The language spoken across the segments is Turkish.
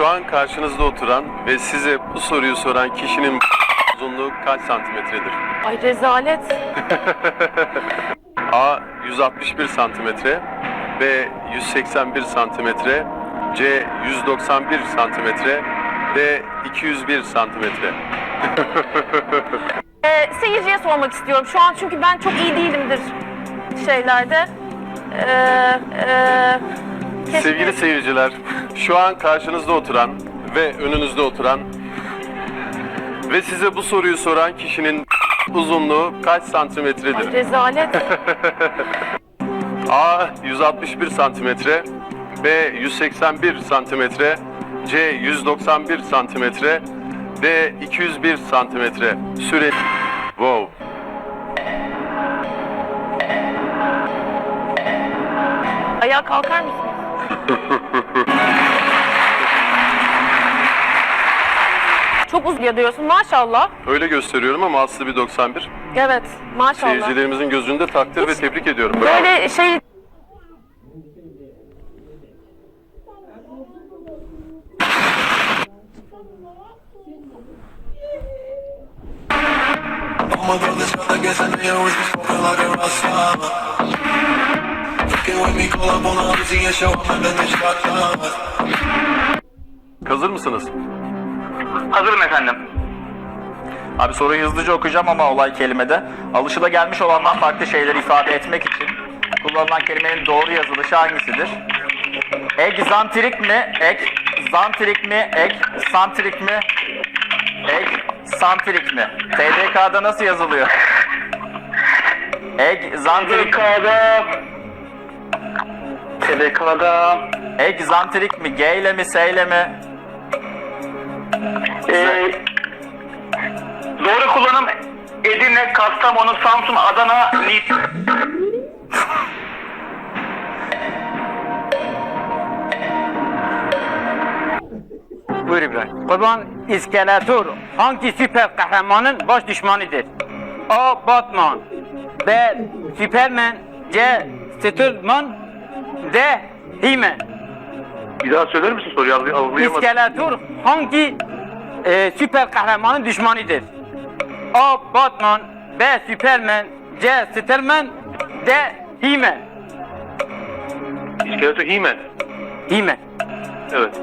Şu an karşınızda oturan ve size bu soruyu soran kişinin uzunluğu kaç santimetredir? Ay rezalet. A 161 santimetre, B 181 santimetre, C 191 santimetre, D 201 santimetre. Ee, seyirciye sormak istiyorum şu an çünkü ben çok iyi değilimdir şeylerde. Ee, keşke- Sevgili seyirciler, şu an karşınızda oturan ve önünüzde oturan ve size bu soruyu soran kişinin uzunluğu kaç santimetredir? Ay rezalet. A 161 santimetre, B 181 santimetre, C 191 santimetre, D 201 santimetre. Süre Wow. Ayağa kalkar mısın? Çok uzun diyorsun maşallah. Öyle gösteriyorum ama aslı bir 91. Evet maşallah. Seyircilerimizin gözünde takdir ve tebrik ediyorum. Bravo. Böyle şey Olmadan dışarıda gezemiyor Uçmuş kokular rasta Fucking with me kola buna bizi yaşamam benden hiç katlamaz Hazır mısınız? Hazırım efendim. Abi soruyu hızlıca okuyacağım ama olay kelimede. Alışıla gelmiş olandan farklı şeyleri ifade etmek için kullanılan kelimenin doğru yazılışı hangisidir? Egzantrik mi? Ek, zantrik mi? Ek, santrik mi? Ek, santrik mi? TDK'da nasıl yazılıyor? Ek, zantrik TDK'da TDK'da Ek, zantrik mi? G ile mi? S ile mi? E, doğru kullanım Edirne, Kastamonu, Samsun, Adana, Niğde. Buyur İbrahim. Kurban İskeletor hangi süper kahramanın baş düşmanıdır? A. Batman B. Superman C. Superman D. He-Man Bir daha söyler misin soruyu Al- algılayamadım. İskeletor hangi e, süper kahramanın düşmanıdır? A. Batman B. Superman C. Superman D. He-Man İskeleto He-Man. He-Man Evet.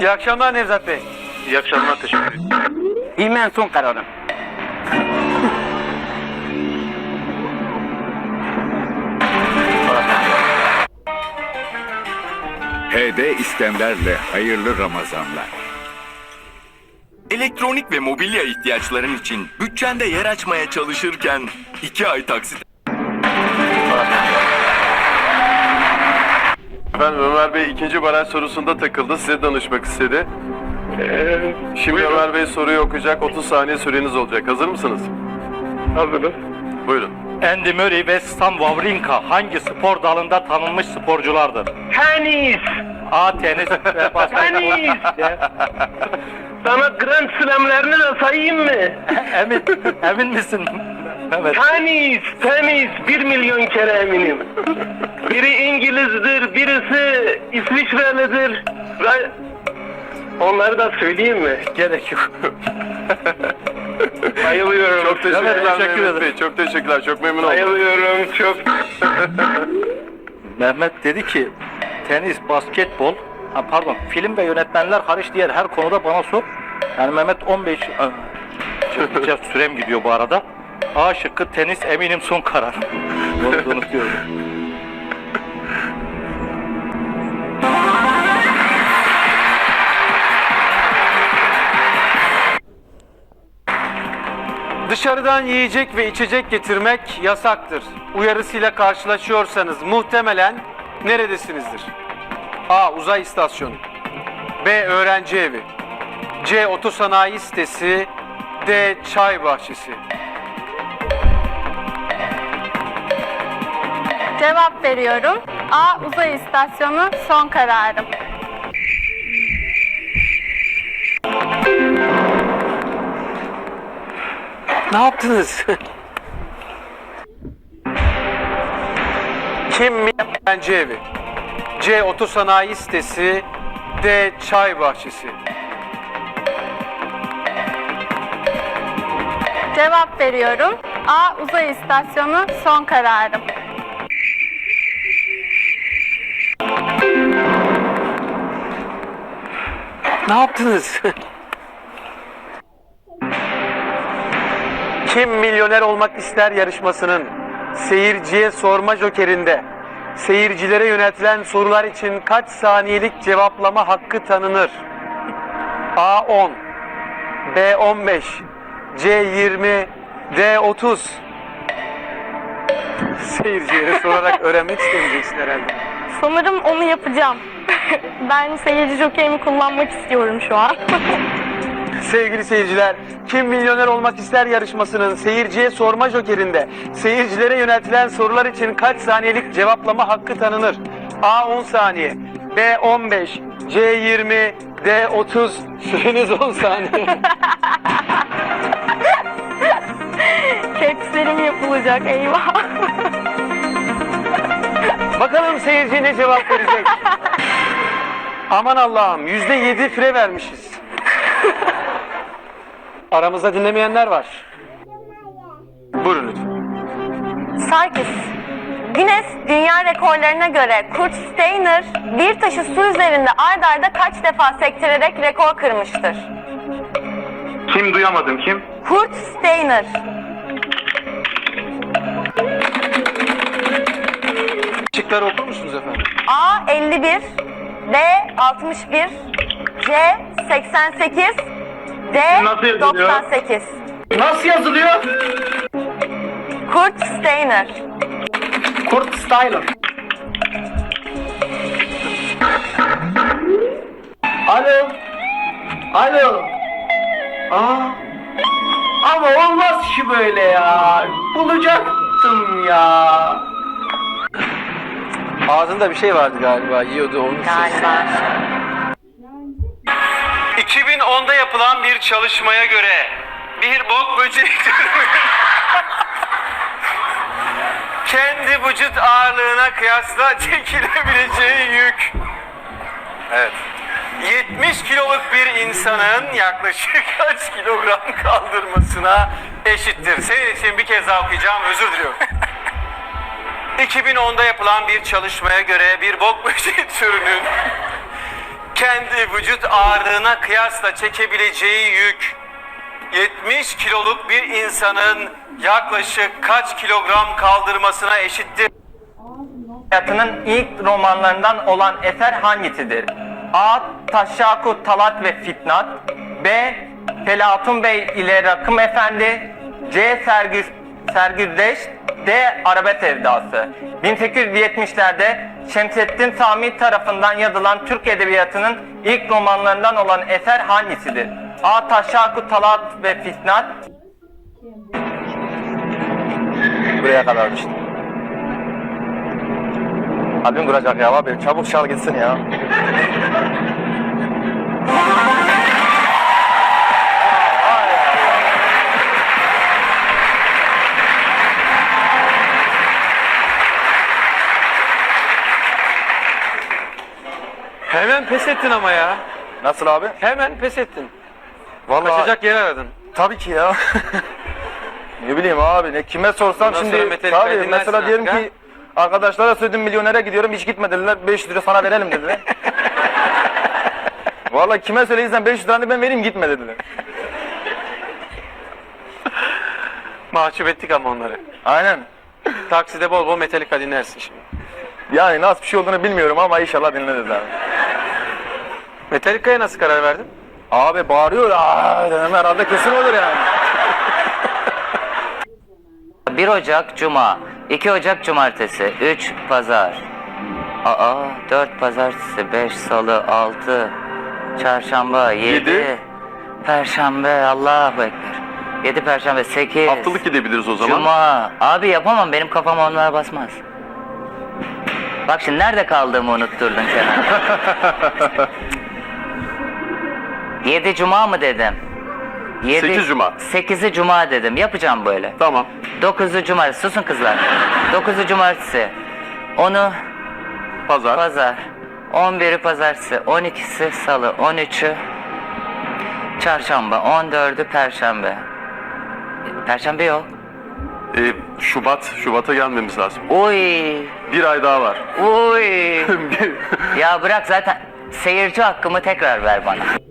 İyi akşamlar Nevzat Bey. İyi akşamlar teşekkür ederim. He-Man son kararım. HD İskender'le hayırlı Ramazanlar. Elektronik ve mobilya ihtiyaçların için bütçende yer açmaya çalışırken 2 ay taksit Efendim Ömer Bey ikinci baraj sorusunda takıldı. Size danışmak istedi. Şimdi Ömer Bey soruyu okuyacak. 30 saniye süreniz olacak. Hazır mısınız? Hazırız. Buyurun. Andy Murray ve Stan Wawrinka hangi spor dalında tanınmış sporculardır? Tenis. A. Tenis ve basketbol. Tenis. Sana Grand Slam'lerini de sayayım mı? emin, emin misin? Evet. Tenis, tenis. Bir milyon kere eminim. Biri İngiliz'dir, birisi İsviçrelidir. Ve onları da söyleyeyim mi? Gerek yok. Bayılıyorum. Çok teşekkürler Evet, teşekkür Mehmet ederim. Bey. Çok teşekkürler. Çok memnun oldum. Bayılıyorum çok. Mehmet dedi ki tenis, basketbol, ha pardon film ve yönetmenler hariç diğer her konuda bana sor. Yani Mehmet 15 Aa, çok sürem gidiyor bu arada. A şıkkı tenis eminim son karar. Onu da unutuyorum. Dışarıdan yiyecek ve içecek getirmek yasaktır. Uyarısıyla karşılaşıyorsanız muhtemelen neredesinizdir? A. Uzay istasyonu B. Öğrenci evi C. Otosanayi sitesi D. Çay bahçesi cevap veriyorum. A. Uzay istasyonu son kararım. Ne yaptınız? Kim? Öğrenci evi C. Otosanayi sitesi D. Çay bahçesi. Cevap veriyorum. A. Uzay istasyonu son kararım. Ne yaptınız? Kim milyoner olmak ister yarışmasının seyirciye sorma jokerinde seyircilere yöneltilen sorular için kaç saniyelik cevaplama hakkı tanınır? A 10 B 15 C 20 D 30 Seyircilere sorarak öğrenmek istemeyeceksin herhalde. Sanırım onu yapacağım. ben seyirci jokeyimi kullanmak istiyorum şu an. Sevgili seyirciler, Kim Milyoner Olmak İster yarışmasının seyirciye sorma jokerinde seyircilere yöneltilen sorular için kaç saniyelik cevaplama hakkı tanınır? A 10 saniye, B 15, C 20, D 30, süreniz 10 saniye. Kepslerim yapılacak eyvah. Bakalım seyirci ne cevap verecek? Aman Allah'ım, yüzde yedi fire vermişiz. Aramızda dinlemeyenler var. Buyurun lütfen. Sarkis. Guinness Dünya Rekorlarına göre Kurt Steiner bir taşı su üzerinde ard arda kaç defa sektirerek rekor kırmıştır? Kim duyamadım kim? Kurt Steiner. Şıkları okur musunuz efendim? A 51, B 61, C 88, D Nasıl yazılıyor? 98. Nasıl yazılıyor? Kurt Steiner. Kurt Styler. Alo. Alo. Aa. Ama olmaz ki böyle ya. Bulacaktım ya. Ağzında bir şey vardı galiba, yiyordu onu. Galiba. 2010'da yapılan bir çalışmaya göre bir bok böceği kendi vücut ağırlığına kıyasla çekilebileceği yük. Evet. 70 kiloluk bir insanın yaklaşık kaç kilogram kaldırmasına eşittir? Senin için bir kez daha okuyacağım, özür diliyorum. 2010'da yapılan bir çalışmaya göre bir bok böceği türünün kendi vücut ağırlığına kıyasla çekebileceği yük 70 kiloluk bir insanın yaklaşık kaç kilogram kaldırmasına eşittir? Hayatının ilk romanlarından olan eser hangisidir? A. Taşşaku Talat ve Fitnat B. Felatun Bey ile Rakım Efendi C. Sergüz, Sergüzdeş D. Arabet Evdası 1870'lerde Şemsettin Sami tarafından yazılan Türk Edebiyatı'nın ilk romanlarından olan eser hangisidir? A. Taşşaku Talat ve Fitnat Buraya kadarmış. Abim kuracak ya abi. Çabuk çal gitsin ya. Hemen pes ettin ama ya. Nasıl abi? Hemen pes ettin. Vallahi Kaçacak yer aradın. tabii ki ya. ne bileyim abi ne kime sorsam Bundan sonra şimdi Metallica'yı tabii dinlersin mesela diyelim artık, ki arkadaşlara söyledim milyonere gidiyorum hiç gitme dediler 500 lira sana verelim dediler. Vallahi kime söyleyirsen 500 liranı ben vereyim gitme dediler. Mahcup ettik ama onları. Aynen. Takside bol bol Metallica dinlersin şimdi. Yani nasıl bir şey olduğunu bilmiyorum ama inşallah dinleriz abi. Metallica'ya nasıl karar verdin? Abi bağırıyor. Aa, dedim herhalde kesin olur yani. 1 Ocak Cuma, 2 Ocak Cumartesi, 3 Pazar. Aa, 4 Pazartesi, 5 Salı, 6 Çarşamba, 7 Yedi. Perşembe, Allahu Ekber. 7 Perşembe, 8 Haftalık gidebiliriz o zaman. Cuma. Abi yapamam benim kafam onlara basmaz. Bak şimdi nerede kaldığımı unutturdun Kenan. 7 Cuma mı dedim? Yedi- Sekiz Cuma. 8'i Cuma dedim. Yapacağım böyle. Tamam. 9'u Cumartesi. Susun kızlar. 9'u Cumartesi. Onu Pazar. Pazar. 11'i pazartesi, 12'si salı, 13'ü çarşamba, 14'ü perşembe. Perşembe yok. Ee, Şubat, Şubat'a gelmemiz lazım. Uy, Bir ay daha var. uy. ya bırak zaten seyirci hakkımı tekrar ver bana.